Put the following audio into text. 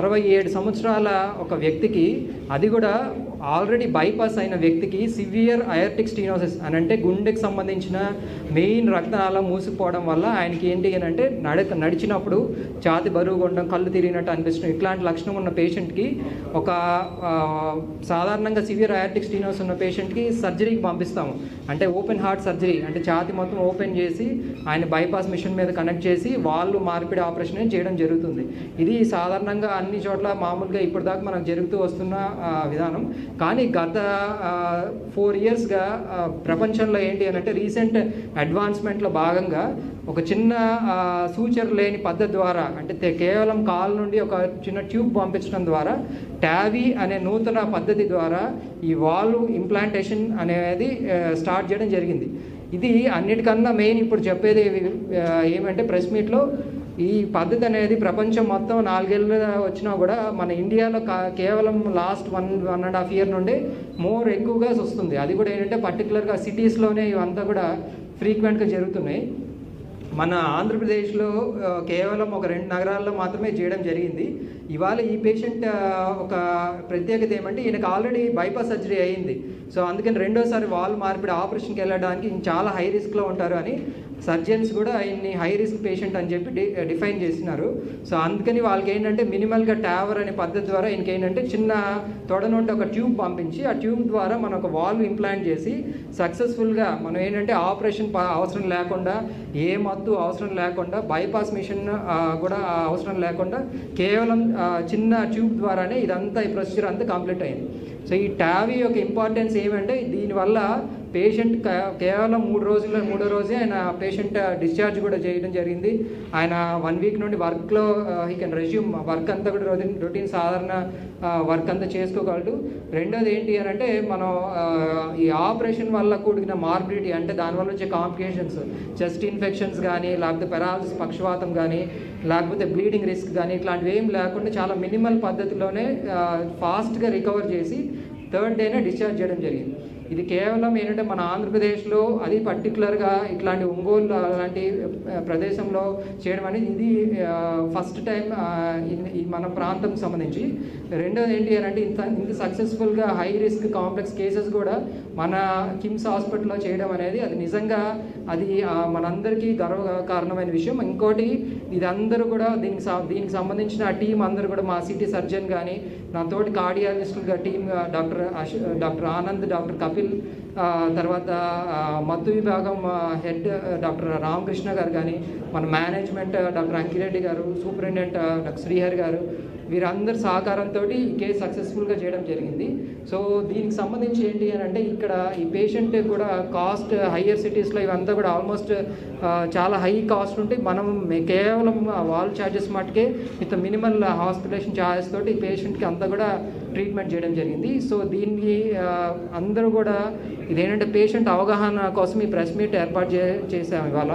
అరవై ఏడు సంవత్సరాల ఒక వ్యక్తికి అది కూడా ఆల్రెడీ బైపాస్ అయిన వ్యక్తికి సివియర్ అయర్టిక్ స్టీనోసిస్ అని అంటే గుండెకి సంబంధించిన మెయిన్ రక్తనాళం మూసుకుపోవడం వల్ల ఆయనకి ఏంటి అని అంటే నడక నడిచినప్పుడు ఛాతి బరువు ఉండడం కళ్ళు తిరిగినట్టు అనిపిస్తుంది. ఇట్లాంటి లక్షణం ఉన్న పేషెంట్కి ఒక సాధారణంగా సివియర్ అయర్టిక్ స్టీనోస్ ఉన్న పేషెంట్కి సర్జరీకి పంపిస్తాము. అంటే ఓపెన్ హార్ట్ సర్జరీ అంటే ఛాతి మొత్తం ఓపెన్ చేసి ఆయన బైపాస్ మిషన్ మీద కనెక్ట్ చేసి వాళ్ళు మార్పిడి ఆపరేషన్ చేయడం జరుగుతుంది. ఇది సాధారణంగా అన్ని అన్ని చోట్ల మామూలుగా ఇప్పటిదాకా మనకు జరుగుతూ వస్తున్న విధానం. కానీ గత ఫోర్ ఇయర్స్గా ప్రపంచంలో ఏంటి అని అంటే రీసెంట్ అడ్వాన్స్మెంట్లో భాగంగా ఒక చిన్న సూచర్ లేని పద్ధతి ద్వారా అంటే కేవలం కాల్ నుండి ఒక చిన్న ట్యూబ్ పంపించడం ద్వారా ట్యావీ అనే నూతన పద్ధతి ద్వారా ఈ వాల్వ్ ఇంప్లాంటేషన్ అనేది స్టార్ట్ చేయడం జరిగింది. ఇది అన్నిటికన్నా మెయిన్ ఇప్పుడు చెప్పేది ఏమంటే ప్రెస్ మీట్లో ఈ పద్ధతి అనేది ప్రపంచం మొత్తం నాలుగేళ్ళు వచ్చినా కూడా మన ఇండియాలో కా- కేవలం last one one and half year నుండి మోర్ ఎక్కువగా వస్తుంది అది కూడా ఏంటంటే పర్టికులర్గా సిటీస్లోనే ఇవంతా కూడా ఫ్రీక్వెంట్గా జరుగుతున్నాయి. మన ఆంధ్రప్రదేశ్లో కేవలం ఒక రెండు నగరాల్లో మాత్రమే చేయడం జరిగింది. ఇవాళ ఈ పేషెంట్ ఒక ప్రత్యేకత ఏమంటే ఈయనకు ఆల్రెడీ బైపాస్ సర్జరీ అయింది. సో అందుకని రెండోసారి వాల్ మార్పిడి ఆపరేషన్కి వెళ్ళడానికి ఈయన చాలా హై రిస్క్లో ఉంటారు అని సర్జన్స్ కూడా ఆయన్ని హై రిస్క్ పేషెంట్ అని చెప్పి డి డిఫైన్ చేసినారు. సో అందుకని వాళ్ళకి ఏంటంటే మినిమల్గా ట్యావర్ అనే పద్ధతి ద్వారా ఈయనకి ఏంటంటే చిన్న తొడ నుండి ఒక ట్యూబ్ పంపించి ఆ ట్యూబ్ ద్వారా మనం ఒక వాల్వ్ ఇంప్లాంట్ చేసి సక్సెస్ఫుల్గా మనం ఏంటంటే ఆపరేషన్ అవసరం లేకుండా ఏ మత్తు అవసరం లేకుండా బైపాస్ మిషన్ కూడా అవసరం లేకుండా కేవలం చిన్న ట్యూబ్ ద్వారానే ఇదంతా ఈ ప్రొసీజర్ అంతా కంప్లీట్ అయింది. సో ఈ టావీ యొక్క ఇంపార్టెన్స్ ఏమంటే దీనివల్ల పేషెంట్ కేవలం మూడు రోజుల్లో మూడో రోజే ఆయన పేషెంట్ డిశ్చార్జ్ కూడా చేయడం జరిగింది. ఆయన వన్ వీక్ నుండి వర్క్లో హీ కెన్ రెజ్యూమ్ వర్క్ అంతా కూడా రొటీన్ రొటీన్ సాధారణ వర్క్ అంతా చేసుకోగలడు. రెండోది ఏంటి అని అంటే మనం ఈ ఆపరేషన్ వల్ల కూడిన మార్బిలిటీ అంటే దానివల్ల వచ్చే కాంప్లికేషన్స్ చెస్ట్ ఇన్ఫెక్షన్స్ కానీ లేకపోతే పెరాలసిస్ పక్షవాతం కానీ లేకపోతే బ్లీడింగ్ రిస్క్ కానీ ఇట్లాంటివి ఏం లేకుండా చాలా మినిమల్ పద్ధతిలోనే ఫాస్ట్గా రికవర్ చేసి థర్డ్ డేనే డిశ్చార్జ్ చేయడం జరిగింది. ఇది కేవలం ఏంటంటే మన ఆంధ్రప్రదేశ్లో అది పర్టికులర్గా ఇట్లాంటి ఒంగోలు అలాంటి ప్రదేశంలో చేయడం అనేది ఇది ఫస్ట్ టైం మన ప్రాంతం సంబంధించి. రెండోది ఏంటి అని అంటే ఇంత ఇంత సక్సెస్ఫుల్గా హై రిస్క్ కాంప్లెక్స్ కేసెస్ కూడా మన కిమ్స్ హాస్పిటల్లో చేయడం అనేది అది నిజంగా అది మనందరికీ గర్వ కారణమైన విషయం. ఇంకోటి ఇది అందరూ కూడా దీనికి దీనికి సంబంధించిన టీం అందరూ కూడా మా సిటీ సర్జన్ కానీ నాతోటి కార్డియాలజిస్టులుగా team doctor Ash doctor Anand doctor Kapil Kapil తర్వాత మత్తు విభాగం హెడ్ డాక్టర్ రామకృష్ణ గారు కానీ మన మేనేజ్మెంట్ డాక్టర్ అంకిరెడ్డి గారు సూపరింటెండెంట్ డాక్టర్ శ్రీహరి గారు వీరందరి సహకారంతో ఈ కేసు సక్సెస్ఫుల్గా చేయడం జరిగింది. సో దీనికి సంబంధించి ఏంటి అని అంటే ఇక్కడ ఈ పేషెంట్ కూడా కాస్ట్ హయ్యర్ సిటీస్లో ఇవంతా కూడా ఆల్మోస్ట్ చాలా హై కాస్ట్ ఉంటే మనం కేవలం వాల్ ఛార్జెస్ మటుకే విత్ మినిమల్ హాస్పిటలేషన్ ఛార్జెస్ తోటి ఈ పేషెంట్కి అంతా కూడా ట్రీట్మెంట్ చేయడం జరిగింది. సో దీన్ని అందరూ కూడా కూడా ఇదేంటంటే పేషెంట్ అవగాహన కోసం ఈ ప్రెస్ మీట్ ఏర్పాటు చే చేసాము ఇవాళ.